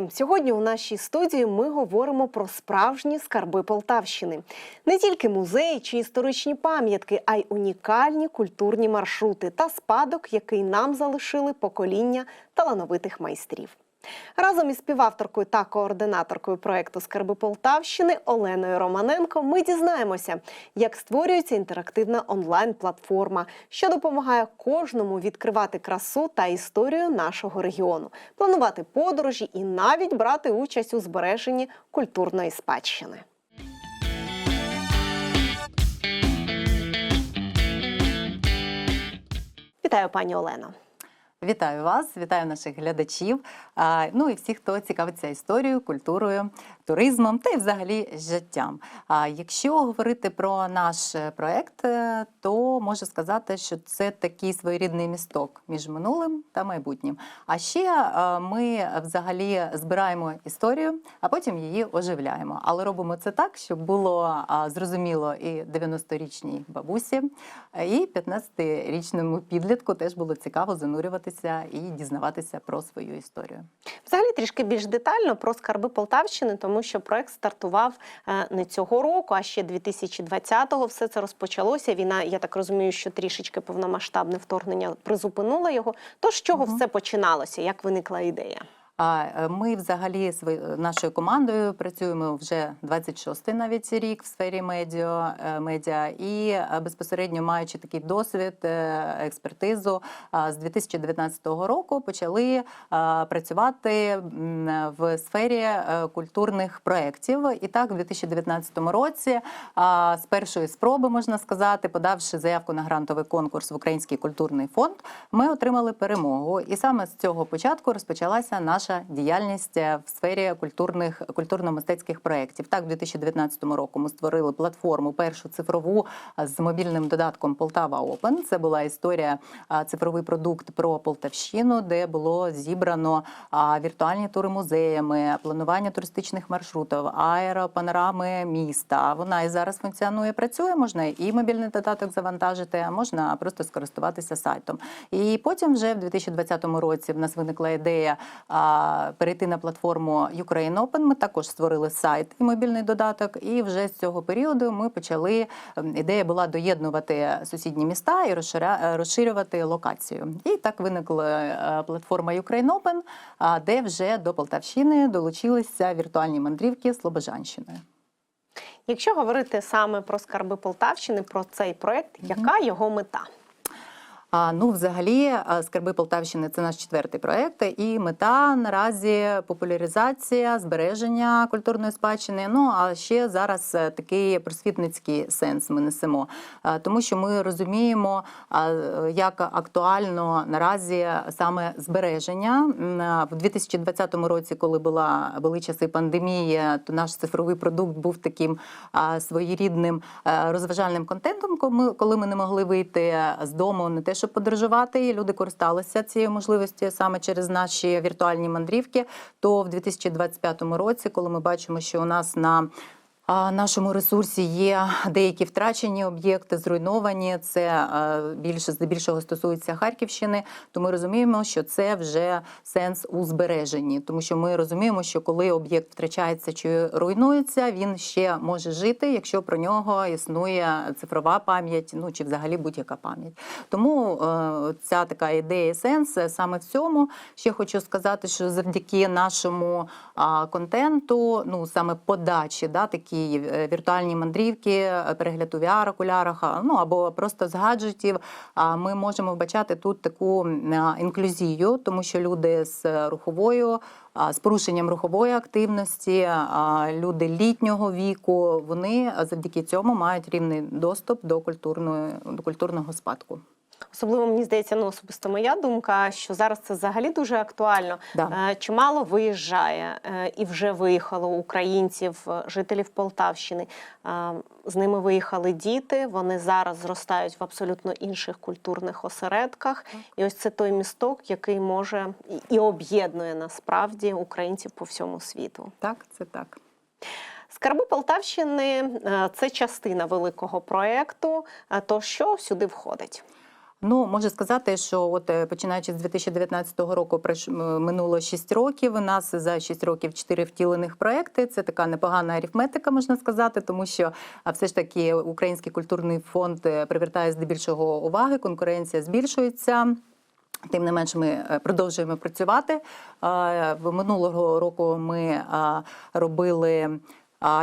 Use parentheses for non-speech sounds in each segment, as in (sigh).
Друзі! Сьогодні у нашій студії ми говоримо про справжні скарби Полтавщини. Не тільки музеї чи історичні пам'ятки, а й унікальні культурні маршрути та спадок, який нам залишили покоління талановитих майстрів. Разом із співавторкою та координаторкою проекту Скарби Полтавщини Оленою Романенко ми дізнаємося, як створюється інтерактивна онлайн-платформа, що допомагає кожному відкривати красу та історію нашого регіону, планувати подорожі і навіть брати участь у збереженні культурної спадщини. Вітаю, пані Олено. Вітаю вас, вітаю наших глядачів. Ну і всіх, хто цікавиться історією, культурою, туризмом та й взагалі життям. А якщо говорити про наш е, проект, е, то можу сказати, що це такий своєрідний місток між минулим та майбутнім. А ще е, ми взагалі збираємо історію, а потім її оживляємо. Але робимо це так, щоб було зрозуміло і 90-річній бабусі, і 15-річному підлітку теж було цікаво занурюватися і дізнаватися про свою історію. Взагалі трішки більш детально про скарби Полтавщини, тому що проект стартував е, не цього року, а ще 2020-го. Все це розпочалося. Війна, я так розумію, що трішечки повномасштабне вторгнення призупинила його. То з чого угу. все починалося? Як виникла ідея? А е, ми взагалі свої- нашою командою працюємо вже 26-й навіть рік в сфері медіа, е, медіа і е, безпосередньо маючи такий досвід, е, експертизу, з 2019 року почали е, працювати в сфері е, культурних проєктів. І так, у 2019 році, з першої спроби можна сказати, подавши заявку на грантовий конкурс в Український культурний фонд, ми отримали перемогу. І саме з цього початку розпочалася наша діяльність е, в сфері культурних культурно-мистецьких проєктів. Так, в 2019 року ми створили платформу першу цифрову з мобільним додатком Полтава Опен. Це була історія цифровий продукт про Полтавщину, де було зібрано віртуальні тури музеями, планування туристичних маршрутів, аеропанорами міста. Вона і зараз функціонує, працює. Можна і мобільний додаток завантажити, а можна просто скористуватися сайтом. І потім, вже в 2020 році, в нас виникла ідея перейти на платформу Ukraine Open. Ми також створили сайт і мобільний додаток. І вже з цього періоду ми почали. ем, Ідея була доєднувати сусідні міста і е, розширювати локацію. І так виникла е, платформа Ukraine Open, а, де вже до Полтавщини долучилися віртуальні мандрівки Слобожанщиною. Якщо говорити саме про скарби Полтавщини, про цей проект, яка його мета? Ну, взагалі, скарби Полтавщини це наш четвертий проект, і мета наразі популяризація, збереження культурної спадщини. Ну а ще зараз е, такий просвітницький сенс ми несемо, тому що ми розуміємо, е, як актуально наразі саме збереження в 2020 році, коли була були часи пандемії, то наш цифровий продукт був таким своєрідним е, розважальним контентом, коли ми не могли вийти з дому, не те, щоб подорожувати, люди користалися цією можливістю саме через наші віртуальні мандрівки. То в 2025 році, коли ми бачимо, що у нас на нашому ресурсі є деякі втрачені об'єкти, зруйновані. Це е, більше здебільшого стосується Харківщини. То ми розуміємо, що це вже сенс у збереженні, тому що ми розуміємо, що коли об'єкт втрачається чи руйнується, він ще може жити, якщо про нього існує цифрова пам'ять, ну чи взагалі будь-яка пам'ять. Тому е, ця така ідея сенс саме в цьому. Ще хочу сказати, що завдяки нашому контенту, ну саме подачі, да, такі е, віртуальні мандрівки, е, перегляд у VR-окулярах, ну або просто з гаджетів, ми можемо вбачати тут таку інклюзію, тому що люди з руховою. З порушенням рухової активності, люди літнього віку, вони завдяки цьому мають рівний доступ до культурної до культурного спадку. Особливо мені здається, ну особисто моя думка, що зараз це взагалі дуже актуально. Да. Е, Чимало виїжджає е, і вже виїхало українців, е, жителів Полтавщини. З ними виїхали діти. Вони зараз зростають в абсолютно інших культурних осередках. І ось це той місток, який може і- об'єднує насправді українців по всьому світу. Так, це так. Скарби Полтавщини це частина великого проєкту. То що сюди входить? Ну, можу сказати, що от е, починаючи з 2019 року, минуло 6 років. У нас за 6 років 4 втілених проекти. Це така непогана арифметика, можна сказати, тому що все ж таки Український культурний фонд е, привертає здебільшого уваги, конкуренція збільшується. Тим не менш, ми е, продовжуємо працювати. В Минулого року ми робили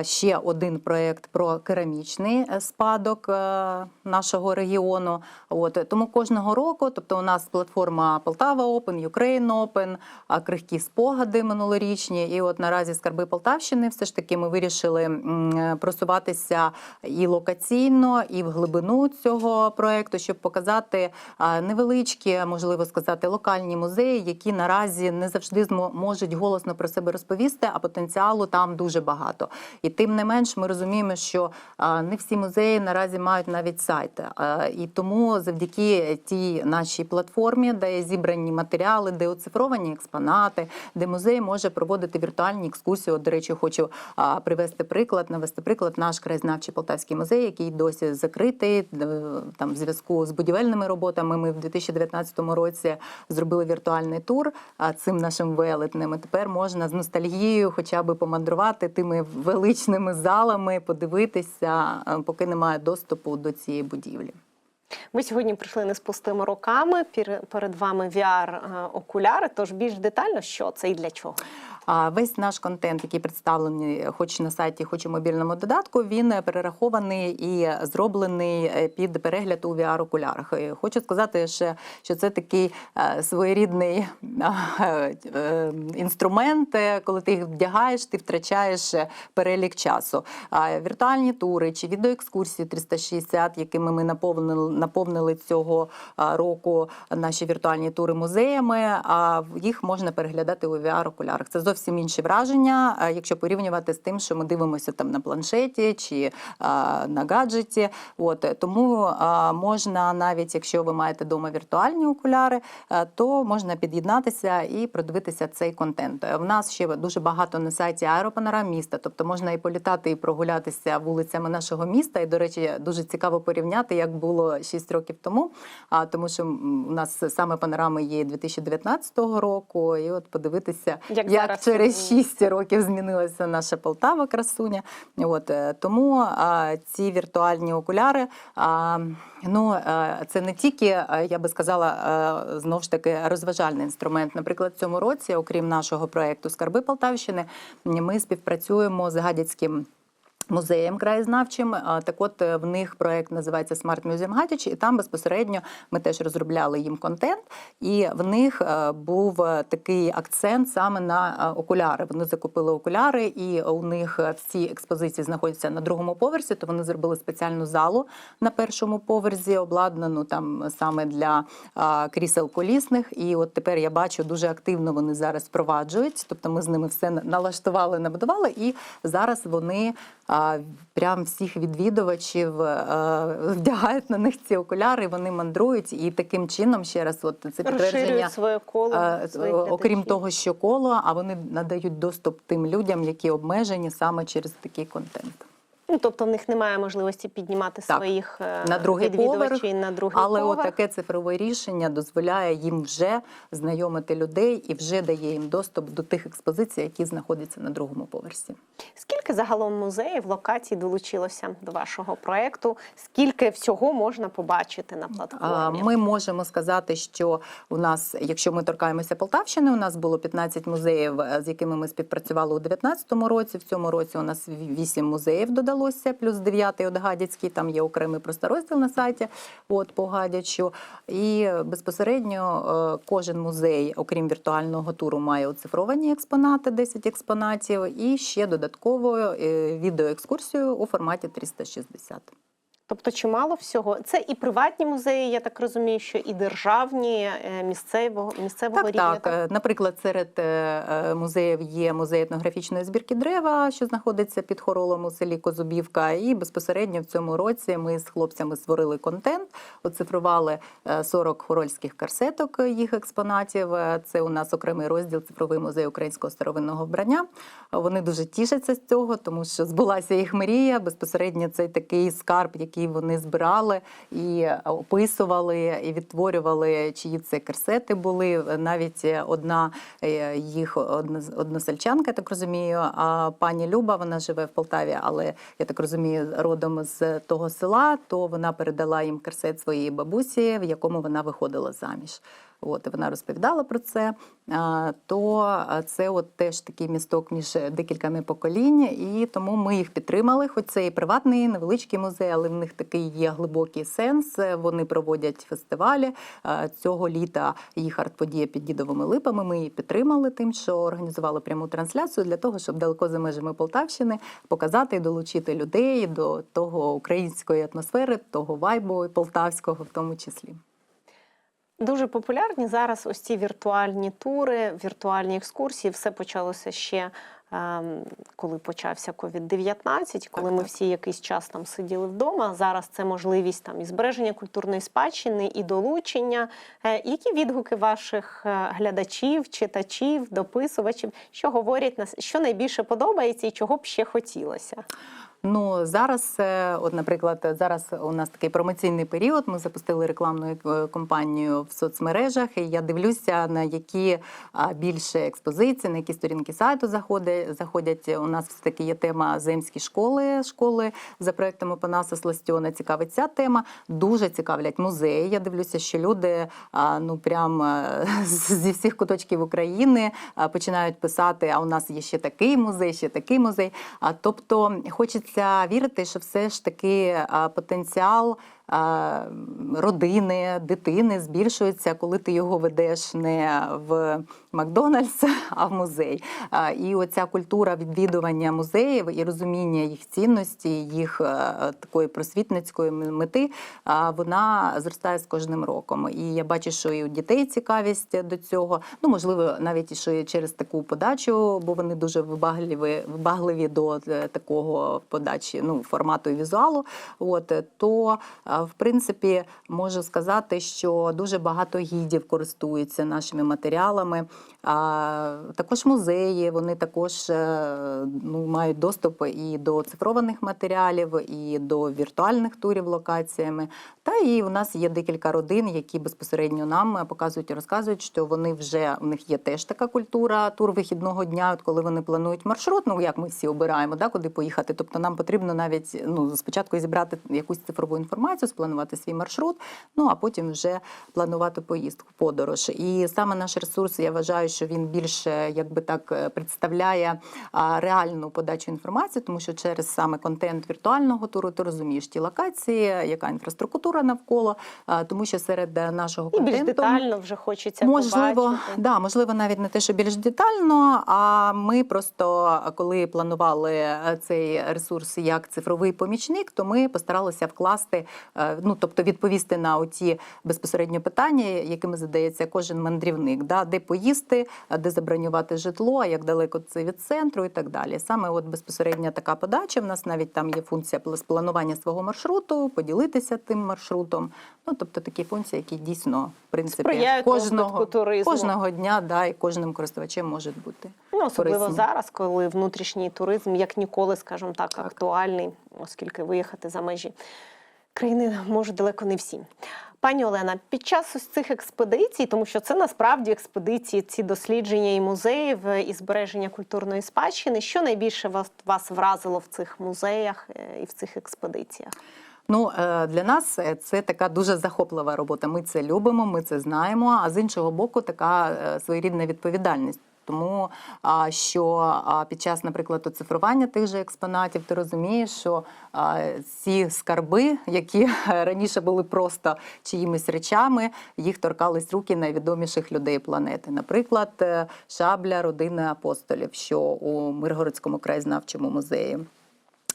ще один проєкт про керамічний е, спадок е, нашого регіону. От тому кожного року, тобто у нас платформа Полтава Open, Ukraine Open, крихкі спогади минулорічні. І от наразі скарби Полтавщини, все ж таки, ми вирішили е, просуватися і локаційно, і в глибину цього проєкту, щоб показати невеличкі, можливо сказати, локальні музеї, які наразі не завжди можуть голосно про себе розповісти, а потенціалу там дуже багато. І тим не менш, ми розуміємо, що не всі музеї наразі мають навіть сайти. І тому завдяки тій нашій платформі, де є зібрані матеріали, де оцифровані експонати, де музей може проводити віртуальні екскурсії. От, до речі, хочу привести приклад, навести приклад наш краєзнавчий Полтавський музей, який досі закритий там в зв'язку з будівельними роботами. Ми в 2019 році зробили віртуальний тур цим нашим велетнем. І тепер можна з ностальгією, хоча б помандрувати тими величними залами, подивитися, е, поки немає доступу до цієї будівлі. Ми сьогодні прийшли не з пустими руками. Перед вами VR-окуляри. Тож більш детально, що це і для чого. Весь наш контент, який представлений, хоч на сайті, хоч у мобільному додатку, він перерахований і зроблений е, під перегляд у VR-окулярах. Хочу сказати, ще, що це такий е, своєрідний е, інструмент, коли ти їх вдягаєш, ти втрачаєш перелік часу. Віртуальні тури чи відеоекскурсії 360, якими ми наповнили, наповнили цього року наші віртуальні тури музеями, а їх можна переглядати у VR-окулярах. Це зовсім інші враження, якщо порівнювати з тим, що ми дивимося там на планшеті чи а, на гаджеті. От е, тому а, можна, навіть якщо ви маєте вдома віртуальні окуляри, е, то можна під'єднатися і продивитися цей контент. Е, В нас ще дуже багато на сайті аеропанорам міста, тобто можна і політати, і прогулятися вулицями нашого міста. І, до речі, дуже цікаво порівняти, як було 6 років тому. А тому, що у нас саме панорами є 2019 року, і от подивитися, Як як, зараз через 6 років змінилася наша Полтава красуня. От е, тому а, ці віртуальні окуляри. А, Ну, е, це не тільки, е, я би сказала, знову ж таки розважальний інструмент. Наприклад, в цьому році, окрім нашого проєкту Скарби Полтавщини, ми співпрацюємо з Гадяцьким. Музеєм краєзнавчим, так от е, в них проект називається Smart Museum Гадяч, і там безпосередньо ми теж розробляли їм контент. І в них е, був е, такий акцент саме на е, окуляри. Вони закупили окуляри, і у них е, всі експозиції знаходяться на другому поверсі. То вони зробили спеціальну залу на першому поверсі, обладнану там саме для крісел колісних. І от тепер я бачу, дуже активно вони зараз впроваджують. Тобто ми з ними все на- налаштували, набудували, і зараз вони прям всіх відвідувачів а, (laughs) вдягають на них ці окуляри, вони мандрують, і таким чином ще раз, от це підтвердження. Своє коло. Е, Окрім того, що коло, а вони надають доступ тим людям, які обмежені саме через такий контент. Ну, тобто в них немає можливості піднімати Так. своїх е, На другий відвідувачів поверх, на другий Але поверх. таке цифрове рішення дозволяє їм вже знайомити людей і вже дає їм доступ до тих експозицій, які знаходяться на другому поверсі. Скільки загалом музеїв локацій долучилося до вашого проекту? Скільки всього можна побачити на платформі? Ми можемо сказати, що у нас, якщо ми торкаємося Полтавщини, у нас було 15 музеїв, е, з якими ми співпрацювали у 2019 році. В цьому році у нас 8 музеїв додалося, плюс 9 от Гадяцький. Там є окремий просто розділ на сайті от по Гадячу. І безпосередньо е, кожен музей, окрім віртуального туру, має оцифровані експонати, 10 експонатів, і ще додатково е, відеоекскурсію у форматі 360. Тобто чимало всього. Це і приватні музеї, я так розумію, що і державні, е, місцевого, місцевого Так, рівня. так. Наприклад, серед е, е, музеїв є музей етнографічної збірки дерева, що знаходиться під хоролом у селі Козубівка. І безпосередньо в цьому році ми з хлопцями створили контент, оцифрували е, 40 хорольських карсеток їх експонатів. Це у нас окремий розділ цифровий музей українського старовинного вбрання. Вони дуже тішаться з цього, тому що збулася їх мрія. Безпосередньо цей такий скарб, який які вони збирали і описували, і відтворювали, чиї це керсети були. Навіть одна е, їх одно- односельчанка, я так розумію, а пані Люба, вона живе в Полтаві, але я так розумію, родом з того села, то вона передала їм керсет своєї бабусі, в якому вона виходила заміж. От вона розповідала про це. То це от теж такий місток між декількома поколінь, і тому ми їх підтримали. Хоч це і приватний невеличкий музей, але в них такий є глибокий сенс. Вони проводять фестивалі цього літа. Їх арт-подія під дідовими липами. Ми її підтримали тим, що організували пряму трансляцію для того, щоб далеко за межами Полтавщини показати і долучити людей до того української атмосфери, того вайбу полтавського, в тому числі. Дуже популярні зараз ось ці віртуальні тури, віртуальні екскурсії. Все почалося ще ем, коли почався COVID-19, коли ми так. всі якийсь час там сиділи вдома. Зараз це можливість там і збереження культурної спадщини, і долучення. Е, Які відгуки ваших е, глядачів, читачів, дописувачів, що говорять нас, що найбільше подобається і чого б ще хотілося? Ну зараз, е, от, наприклад, зараз у нас такий промоційний період. Ми запустили рекламну е, кампанію в соцмережах. І я дивлюся, на які більше експозиції, на які сторінки сайту заходять. заходять. У нас все таки є тема земські школи, школи за проектом Опанаса Сластьона. Цікавить ця тема. Дуже цікавлять музеї. Я дивлюся, що люди ну прям е, зі всіх куточків України починають писати: а у нас є ще такий музей, ще такий музей. А тобто хочеться вірити, що все ж таки потенціал. Родини, дитини збільшується, коли ти його ведеш не в Макдональдс, (laughs) а в музей. І оця культура відвідування музеїв і розуміння їх цінності, їх е, такої просвітницької мети, вона зростає з кожним роком. І я бачу, що і у дітей цікавість до цього. Ну можливо, навіть що і через таку подачу, бо вони дуже вибагливі, вибагливі до е, такого подачі, ну формату і візуалу. От то а, в принципі можу сказати, що дуже багато гідів користуються нашими матеріалами. А також музеї, вони також е, ну, мають доступ і до цифрованих матеріалів, і до віртуальних турів локаціями. Та і у нас є декілька родин, які безпосередньо нам показують і розказують, що вони вже у них є теж така культура тур вихідного дня, от коли вони планують маршрут. Ну як ми всі обираємо, да, куди поїхати. Тобто нам потрібно навіть ну спочатку зібрати якусь цифрову інформацію, спланувати свій маршрут, ну а потім вже планувати поїздку, подорож. І саме наш ресурс, я вважаю, що він більше якби так е, представляє реальну подачу інформації, тому що через саме контент віртуального туру ти розумієш ті локації, яка інфраструктура навколо, тому що серед е, нашого І більш детально вже хочеться Можливо, побачити. да, можливо, навіть не те, що більш детально. А ми просто коли планували е, цей ресурс як цифровий помічник, то ми постаралися вкласти, ну тобто відповісти на оті безпосередньо питання, якими задається кожен мандрівник, да, де поїсти, де забронювати житло, а як далеко це від центру і так далі. Саме от безпосередня така подача. В нас навіть там є функція пл- планування свого маршруту, поділитися тим маршрутом. Ну тобто такі функції, які дійсно в принципі Сприяють кожного туризму. кожного дня, да, і кожним користувачем можуть бути. Ну, особливо корисні. зараз, коли внутрішній туризм як ніколи, скажімо так, актуальний, оскільки виїхати за межі країни можуть далеко не всі. Пані Олена, під час ось цих експедицій, тому що це насправді експедиції, ці дослідження і музеїв, е, і збереження культурної спадщини, що найбільше вас, вас вразило в цих музеях е, і в цих експедиціях? Ну е, для нас це така дуже захоплива робота. Ми це любимо, ми це знаємо. А з іншого боку, така своєрідна відповідальність. Тому що під час, наприклад, оцифрування тих же експонатів, ти розумієш, що ці скарби, які (laughs) раніше були просто чиїмись речами, їх торкались руки найвідоміших людей планети. Наприклад, е, шабля родини апостолів, що у Миргородському краєзнавчому музеї.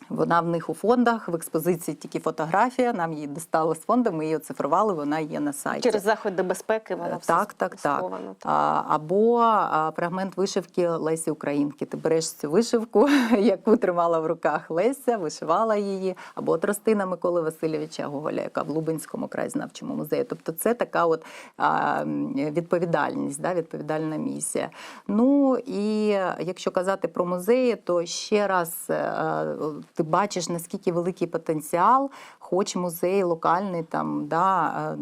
Вона в них у фондах в експозиції тільки фотографія. Нам її достали з фонду. Ми її оцифрували. Вона є на сайті. Через заходи безпеки вона все так, так, так. А, або а, фрагмент вишивки Лесі Українки. Ти береш цю вишивку, (laughs) яку тримала в руках Леся, вишивала її, або тростина Миколи Васильовича Гоголя, яка в Лубенському краєзнавчому музеї. Тобто, це така от а, відповідальність, да, відповідальна місія. Ну і якщо казати про музеї, то ще раз е, ти бачиш, наскільки великий потенціал, хоч музей локальний, там, да, е,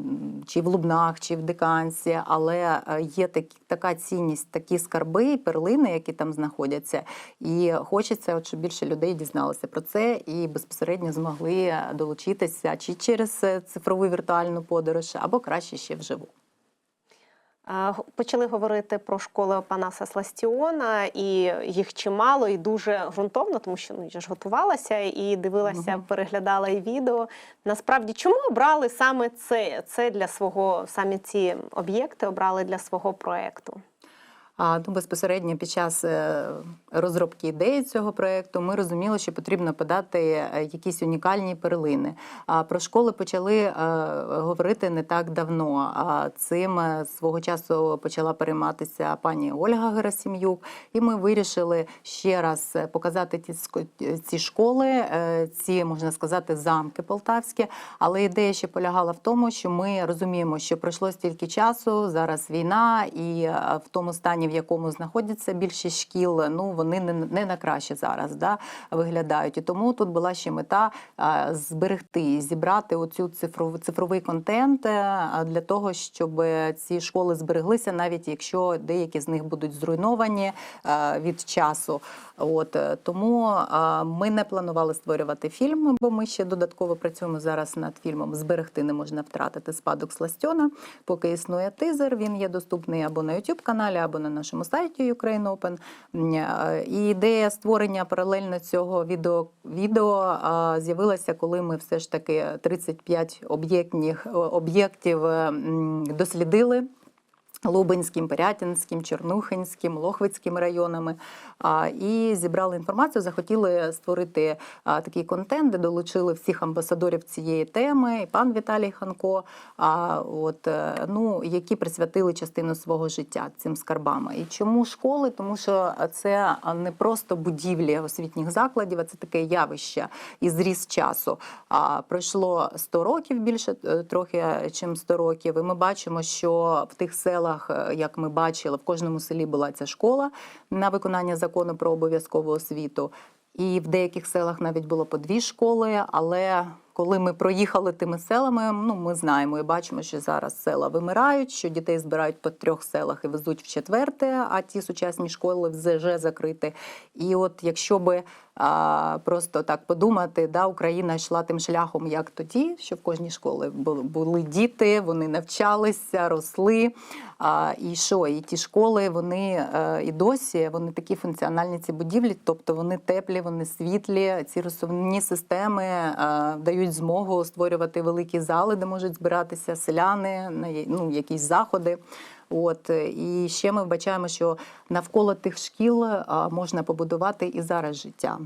чи в Лубнах, чи в Диканці, але е, є такі, така цінність, такі скарби і перлини, які там знаходяться. І хочеться, от, щоб більше людей дізналося про це і безпосередньо змогли долучитися чи через е, цифрову віртуальну подорож, або краще ще вживу. Почали говорити про школи Панаса Сластіона, і їх чимало, і дуже ґрунтовно, тому що ну я ж готувалася і дивилася, угу. переглядала і відео. Насправді, чому обрали саме це? Це для свого саме ці об'єкти обрали для свого проекту. А ну, безпосередньо під час е, розробки ідеї цього проєкту ми розуміли, що потрібно подати е, якісь унікальні перлини. А про школи почали е, говорити не так давно. А цим свого часу почала перейматися пані Ольга Герасим'юк, і ми вирішили ще раз показати ті ці школи, ці можна сказати замки полтавські. Але ідея ще полягала в тому, що ми розуміємо, що пройшло стільки часу, зараз війна, і в тому стані, в якому знаходяться більшість шкіл, ну вони не, не на краще зараз да, виглядають. І тому тут була ще мета зберегти, зібрати оцю цифрову цифровий контент е, для того, щоб ці школи збереглися, навіть якщо деякі з них будуть зруйновані е, від часу. От е, тому ми не планували створювати фільм, бо ми ще додатково працюємо зараз над фільмом Зберегти не можна втратити спадок Сластьона. Поки існує тизер, він є доступний або на youtube каналі, або на нашому сайті Ukraine Open. Е, І ідея створення паралельно цього відео, відео з'явилася, коли ми все ж таки 35 об'єктних об'єктів дослідили. Лубенським, Пирятинським, Чорнухинським, Лохвицьким районами і зібрали інформацію. Захотіли створити такий контент, де долучили всіх амбасадорів цієї теми, і пан Віталій Ханко, от, е, ну, які присвятили частину свого життя цим скарбам. І чому школи? Тому що це не просто будівлі освітніх закладів, а це таке явище і зріз часу. Пройшло 100 років більше, е, трохи чим 100 років. І ми бачимо, що в тих селах, е, як ми бачили, в кожному селі була ця школа на виконання закону про обов'язкову освіту. І в деяких селах навіть було по дві школи. Але коли ми проїхали тими селами, ну ми знаємо і бачимо, що зараз села вимирають, що дітей збирають по трьох селах і везуть в четверте, а ті сучасні школи вже закриті. І от якщо би а, просто так подумати, да, Україна йшла тим шляхом, як тоді, що в кожній школі були, діти, вони навчалися, росли. А, і що? І ті школи, вони е, і досі вони такі функціональні ці будівлі, тобто вони теплі, вони світлі. Ці розсувні системи е, дають змогу створювати великі зали, де можуть збиратися селяни на ну, якісь заходи. От і ще ми вбачаємо, що навколо тих шкіл можна побудувати і зараз життя.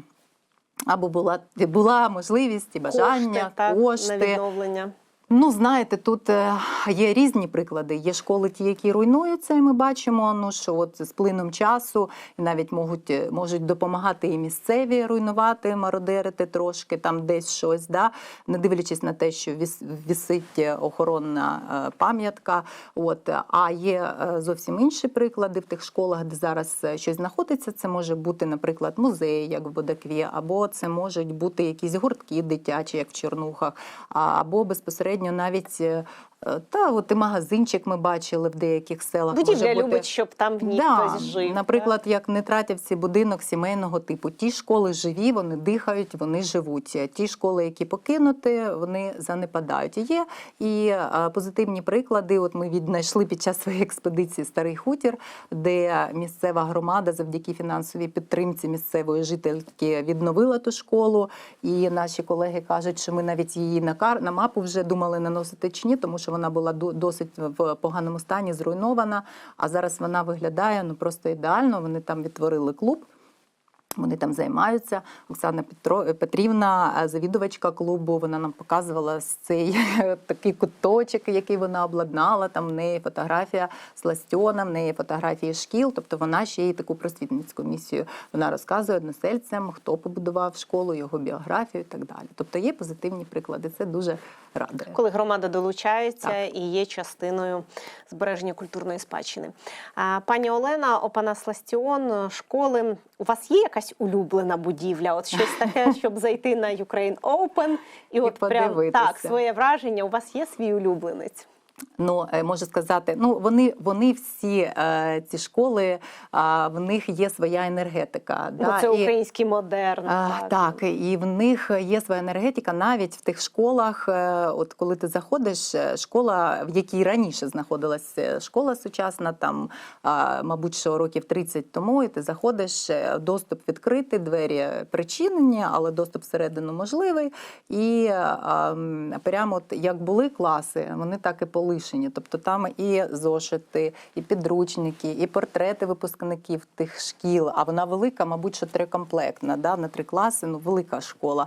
Або була, була можливість і бажання, кошти, так, кошти. на відновлення. Ну, знаєте, тут е, є різні приклади. Є школи, ті, які руйнуються, і ми бачимо, ну що от з плином часу навіть можуть, е, можуть допомагати і місцеві руйнувати, мародерити трошки там десь щось, да? не дивлячись на те, що віс, вісить е, охоронна пам'ятка. От а є зовсім інші приклади в тих школах, де зараз щось знаходиться. Це може бути, наприклад, музей, як в Бодакві, або це можуть бути якісь гуртки дитячі, як в Чернухах, або безпосередньо навіть. Е, Та от і магазинчик ми бачили в деяких селах. Будівля може бути. любить, щоб там в ній Да, хтось жив. Наприклад, як Нетратівці будинок сімейного типу. Ті школи живі, вони дихають, вони живуть. Ті школи, які покинуті, вони занепадають. Є і позитивні приклади. От ми віднайшли під час своєї експедиції старий хутір, де місцева громада завдяки фінансовій підтримці місцевої жительки відновила ту школу. І наші колеги кажуть, що ми навіть її на кар на мапу вже думали наносити чи ні, тому що вона була до- досить в поганому стані, зруйнована. А зараз вона виглядає ну просто ідеально. Вони там відтворили клуб. Вони там займаються. Оксана Петро Петрівна, е, завідувачка клубу, вона нам показувала цей (laughs) такий куточок, який вона обладнала. Там в неї фотографія Сластьона, в неї фотографії шкіл. Тобто вона ще й таку просвітницьку місію. Вона розказує односельцям, хто побудував школу, його біографію і так далі. Тобто є позитивні приклади. Це дуже радує. коли громада долучається Так. і є частиною збереження культурної спадщини. Пані Олена, Опанасластіон, школи. У вас є якась улюблена будівля? От щось (laughs) таке, щоб зайти на Ukraine Open і от прям так своє враження. У вас є свій улюбленець? Ну, е, можу сказати, ну вони, вони всі е, ці школи, а, в них є своя енергетика. Бо це і- український модерн. А, так, і в них є своя енергетика навіть в тих школах. е, От коли ти заходиш, е, школа, в якій раніше знаходилась е, школа сучасна, там, а, мабуть, що років 30 тому, і ти заходиш, е, доступ відкритий, двері причинені, але доступ всередину можливий. І а, м, прямо от як були класи, вони так і полишені. Тобто там і зошити, і підручники, і портрети випускників тих шкіл. А вона велика, мабуть, що трикомплектна, да, на три класи, ну велика школа.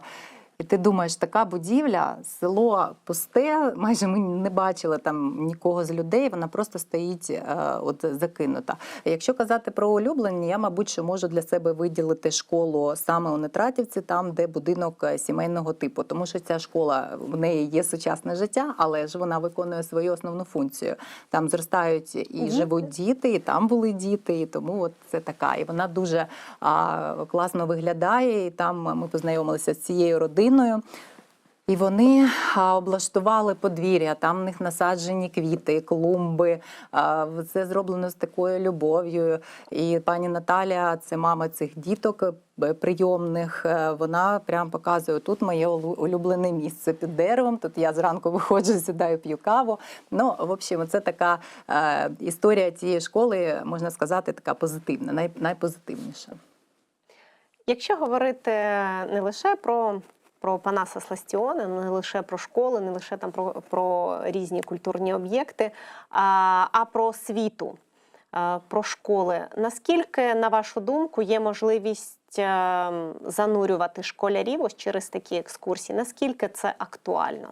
І ти думаєш, така будівля, село пусте, майже ми не бачили там нікого з людей, вона просто стоїть е, от закинута. Якщо казати про улюблені, я, мабуть, що можу для себе виділити школу саме у Нетратівці, там, де будинок е, сімейного типу. Тому що ця школа в неї є сучасне життя, але ж вона виконує свою основну функцію. Там зростають і Мгм. живуть діти, і там були діти, і тому от це така. І вона дуже а, класно виглядає. І там ми познайомилися з цією родиною. І вони облаштували подвір'я, там в них насаджені квіти, клумби. Це зроблено з такою любов'ю. І пані Наталя, це мама цих діток е, прийомних. е, Вона прям показує: тут моє улюблене місце під деревом. Тут я зранку (laughs) виходжу, сідаю, п'ю каву. Ну, в общем, це така е, історія цієї школи, можна сказати, така позитивна, най, найпозитивніша. Якщо говорити не лише про, про Панаса Сластіона, не лише про школи, не лише там про, про різні культурні об'єкти, а, а про освіту, про школи. Наскільки, на вашу думку, є можливість е, занурювати школярів ось через такі екскурсії? Наскільки це актуально?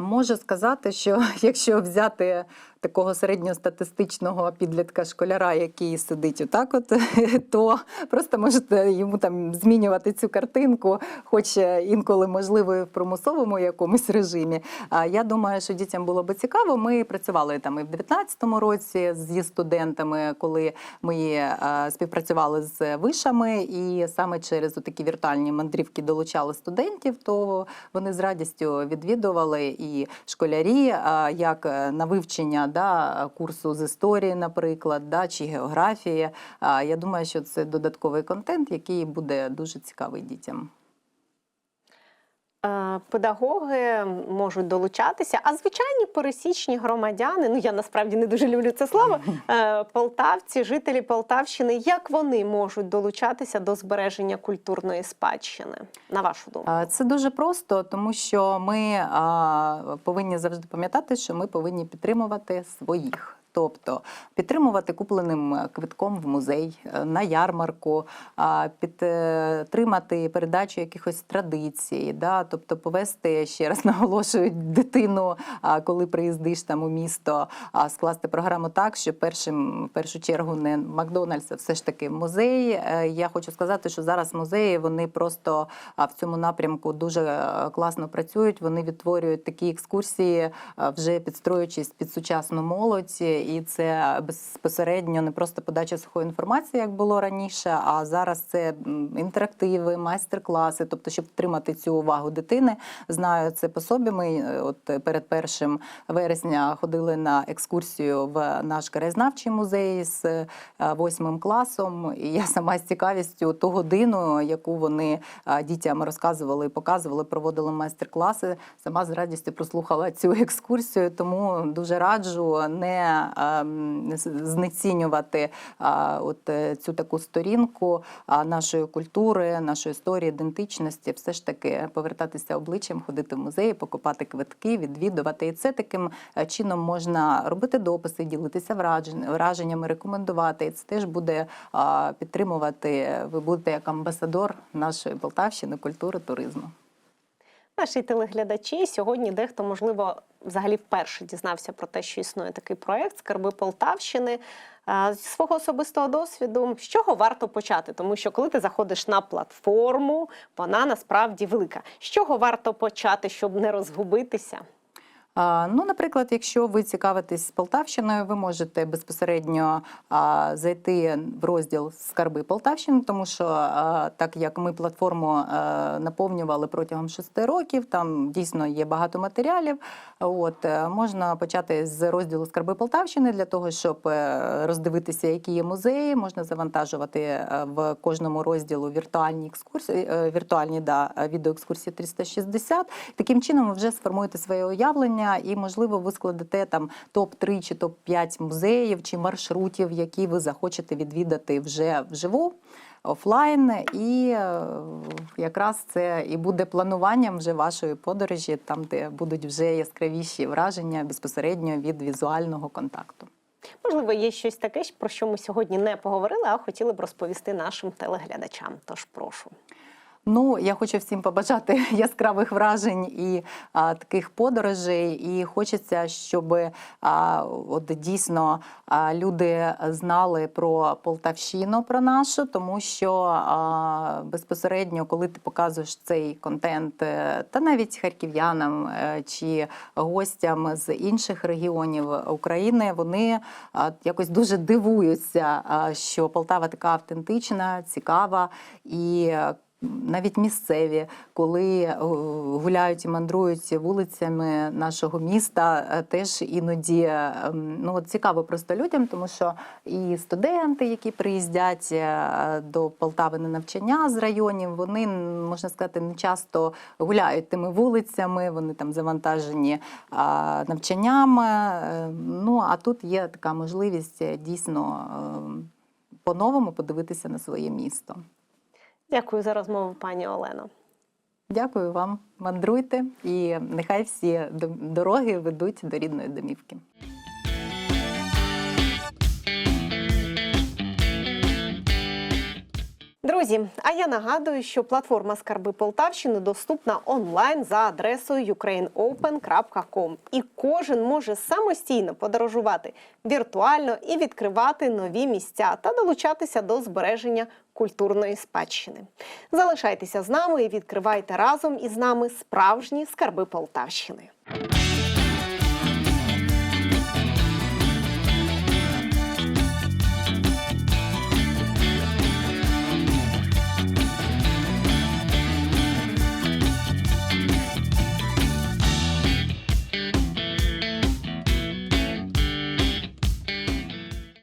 Можу сказати, що (laughs) якщо взяти такого середньостатистичного підлітка школяра, який сидить отак, от, (laughs) то просто можете йому там змінювати цю картинку, хоч інколи можливо і в примусовому якомусь режимі. А Я думаю, що дітям було би цікаво. Ми працювали там і в 19-му році зі студентами, коли ми е, співпрацювали з вишами, і саме через такі віртуальні мандрівки долучали студентів, то вони з радістю відвідували і школярі, як е, на вивчення да, курсу з історії, наприклад, да, чи географії. Я думаю, що це додатковий контент, який буде дуже цікавий дітям. Е, Педагоги можуть долучатися, а звичайні пересічні громадяни, ну я насправді не дуже люблю це слово, (laughs) е, полтавці, жителі Полтавщини, як вони можуть долучатися до збереження культурної спадщини, на вашу думку? Це дуже просто, тому що ми повинні завжди пам'ятати, що ми повинні підтримувати своїх. Тобто підтримувати купленим квитком в музей, е, на ярмарку, підтримати передачу якихось традицій, да? тобто повести, ще раз (laughs) наголошую, дитину, коли приїздиш там у місто, скласти програму так, що першим, в першу чергу не Макдональдс, а все ж таки музей. Е, Я хочу сказати, що зараз музеї вони просто в цьому напрямку дуже е, класно працюють. Вони відтворюють такі екскурсії, е, вже підстроюючись під сучасну молодь. І це безпосередньо не просто подача сухої інформації, як було раніше, а зараз це інтерактиви, майстер-класи. Тобто, щоб втримати цю увагу дитини, знаю це по собі. Ми е, от перед першим вересня ходили на екскурсію в наш краєзнавчий музей з е, восьмим класом. І я сама з цікавістю ту годину, яку вони дітям розказували і показували, проводили майстер-класи. Сама з радістю прослухала цю екскурсію, тому дуже раджу не знецінювати от е, цю таку сторінку нашої культури, нашої історії, ідентичності, все ж таки повертатися обличчям, ходити в музеї, покупати квитки, відвідувати. І це таким е, чином можна робити дописи, ділитися вражен- враженнями, рекомендувати. І це теж буде підтримувати. Ви будете як амбасадор нашої Полтавщини, культури, туризму. Наші телеглядачі сьогодні дехто, можливо, взагалі вперше дізнався про те, що існує такий проект Скарби Полтавщини. З свого особистого досвіду, з чого варто почати? Тому що коли ти заходиш на платформу, вона насправді велика. З чого варто почати, щоб не розгубитися? Ну, наприклад, якщо ви цікавитесь Полтавщиною, ви можете безпосередньо зайти в розділ Скарби Полтавщини, тому що так як ми платформу наповнювали протягом шести років, там дійсно є багато матеріалів. От е, можна почати з розділу Скарби Полтавщини для того, щоб е, роздивитися, які є музеї. Можна завантажувати е, в кожному розділу віртуальні екскурсії, віртуальні да, відеоекскурсії 360. Таким чином ви вже сформуєте своє уявлення, і можливо ви складете там топ 3 чи топ 5 музеїв чи маршрутів, які ви захочете відвідати вже вживу. Офлайн, і е, якраз це і буде плануванням вже вашої подорожі, там де будуть вже яскравіші враження безпосередньо від візуального контакту. Можливо, є щось таке, про що ми сьогодні не поговорили, а хотіли б розповісти нашим телеглядачам. Тож прошу. Ну, я хочу всім побажати (laughs) яскравих вражень і а, таких подорожей. І хочеться, щоб а, от дійсно а, люди знали про Полтавщину, про нашу, тому що а, безпосередньо, коли ти показуєш цей контент, е, та навіть харків'янам е, чи гостям з інших регіонів України, вони а, якось дуже дивуються, а, що Полтава така автентична, цікава і. Навіть місцеві, коли е, гуляють і мандрують вулицями нашого міста, е, теж іноді е, ну, цікаво просто людям, тому що і студенти, які приїздять до Полтави на навчання з районів, вони можна сказати не часто гуляють тими вулицями, вони там завантажені навчаннями. Ну а тут є така можливість дійсно по-новому подивитися на своє місто. Дякую за розмову, пані Олено. Дякую вам. Мандруйте і нехай всі дороги ведуть до рідної домівки. Друзі, а я нагадую, що платформа Скарби Полтавщини доступна онлайн за адресою ukrainopen.com. І кожен може самостійно подорожувати віртуально і відкривати нові місця та долучатися до збереження культурної спадщини. Залишайтеся з нами і відкривайте разом із нами справжні скарби Полтавщини.